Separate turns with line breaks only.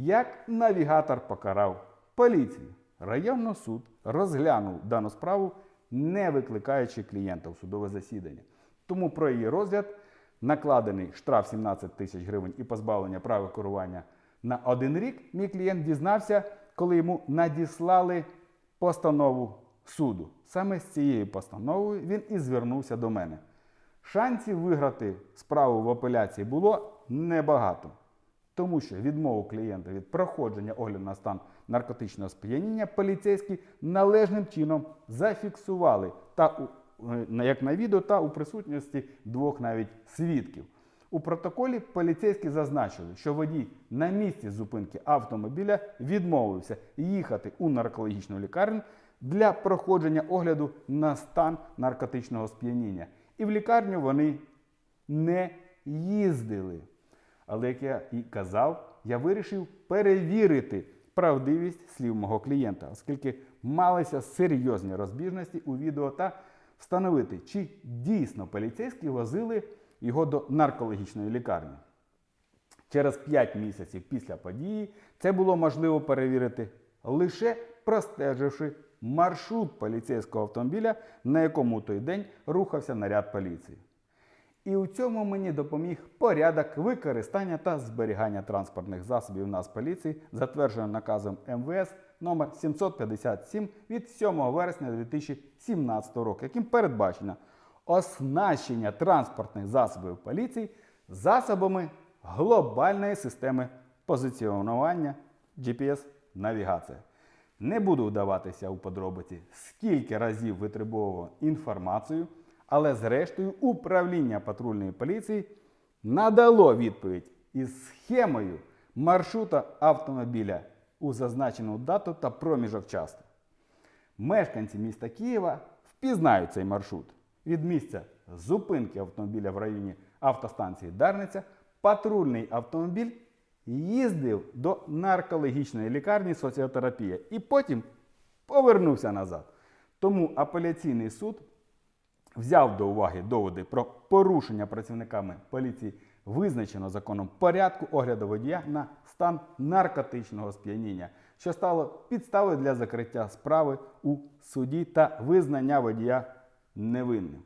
Як навігатор покарав поліцію, районний суд розглянув дану справу, не викликаючи клієнта в судове засідання. Тому про її розгляд накладений штраф 17 тисяч гривень і позбавлення права керування на один рік. Мій клієнт дізнався, коли йому надіслали постанову суду. Саме з цією постановою він і звернувся до мене. Шансів виграти справу в апеляції було небагато, тому що відмову клієнта від проходження огляду на стан наркотичного сп'яніння поліцейські належним чином зафіксували та е, як на відео, та у присутності двох навіть свідків. У протоколі поліцейські зазначили, що водій на місці зупинки автомобіля відмовився їхати у наркологічну лікарню для проходження огляду на стан наркотичного сп'яніння. І в лікарню вони не їздили. Але як я і казав, я вирішив перевірити правдивість слів мого клієнта, оскільки малися серйозні розбіжності у відео та встановити, чи дійсно поліцейські возили його до наркологічної лікарні. Через 5 місяців після події це було можливо перевірити лише простеживши маршрут поліцейського автомобіля, на якому той день рухався наряд поліції. І у цьому мені допоміг порядок використання та зберігання транспортних засобів Нацполіції, затверджений наказом МВС номер 757 від 7 вересня 2017 року, яким передбачено оснащення транспортних засобів поліції засобами глобальної системи позиціонування GPS-навігація. Не буду вдаватися у подробиці, скільки разів витребовував інформацію, але зрештою управління патрульної поліції надало відповідь із схемою маршрута автомобіля у зазначену дату та проміжок часу. Мешканці міста Києва впізнають цей маршрут. Від місця зупинки автомобіля в районі автостанції Дарниця патрульний автомобіль їздив до наркологічної лікарні соціотерапія і потім повернувся назад. Тому апеляційний суд взяв до уваги доводи про порушення працівниками поліції визначено законом порядку огляду водія на стан наркотичного сп'яніння, що стало підставою для закриття справи у суді та визнання водія невинним.